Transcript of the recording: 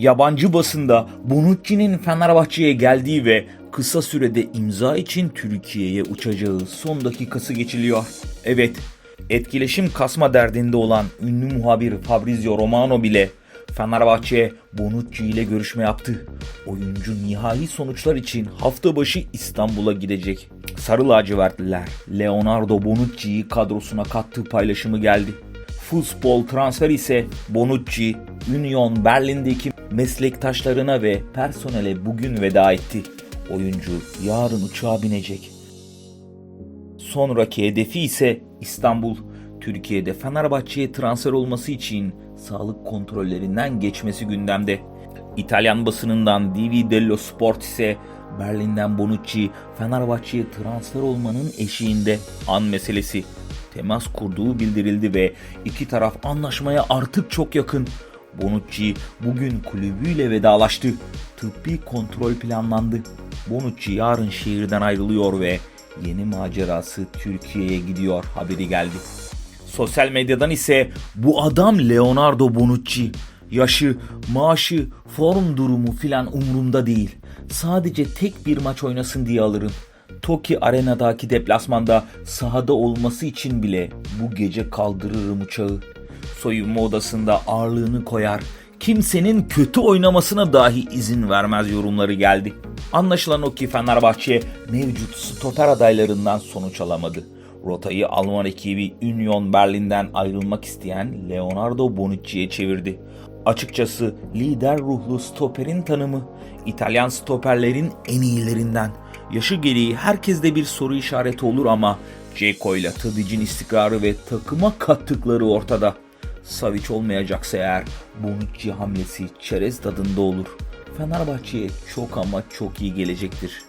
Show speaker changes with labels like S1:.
S1: Yabancı basında Bonucci'nin Fenerbahçe'ye geldiği ve kısa sürede imza için Türkiye'ye uçacağı son dakikası geçiliyor. Evet, etkileşim kasma derdinde olan ünlü muhabir Fabrizio Romano bile Fenerbahçe Bonucci ile görüşme yaptı. Oyuncu nihai sonuçlar için hafta başı İstanbul'a gidecek. Sarı lacivertliler Leonardo Bonucci'yi kadrosuna kattığı paylaşımı geldi. Futbol transfer ise Bonucci, Union Berlin'deki meslektaşlarına ve personele bugün veda etti. Oyuncu yarın uçağa binecek. Sonraki hedefi ise İstanbul. Türkiye'de Fenerbahçe'ye transfer olması için sağlık kontrollerinden geçmesi gündemde. İtalyan basınından DV Dello Sport ise Berlin'den Bonucci Fenerbahçe'ye transfer olmanın eşiğinde an meselesi. Temas kurduğu bildirildi ve iki taraf anlaşmaya artık çok yakın. Bonucci bugün kulübüyle vedalaştı. Tıbbi kontrol planlandı. Bonucci yarın şehirden ayrılıyor ve yeni macerası Türkiye'ye gidiyor haberi geldi. Sosyal medyadan ise bu adam Leonardo Bonucci. Yaşı, maaşı, form durumu filan umurumda değil. Sadece tek bir maç oynasın diye alırım. Toki Arena'daki deplasmanda sahada olması için bile bu gece kaldırırım uçağı. Soyunma odasında ağırlığını koyar. Kimsenin kötü oynamasına dahi izin vermez yorumları geldi. Anlaşılan o ki Fenerbahçe mevcut stoper adaylarından sonuç alamadı. Rotayı Alman ekibi Union Berlin'den ayrılmak isteyen Leonardo Bonucci'ye çevirdi. Açıkçası lider ruhlu stoperin tanımı İtalyan stoperlerin en iyilerinden. Yaşı gereği herkeste bir soru işareti olur ama Ceko ile Tadic'in istikrarı ve takıma kattıkları ortada. Savic olmayacaksa eğer Bonucci hamlesi çerez tadında olur. Fenerbahçe'ye çok ama çok iyi gelecektir.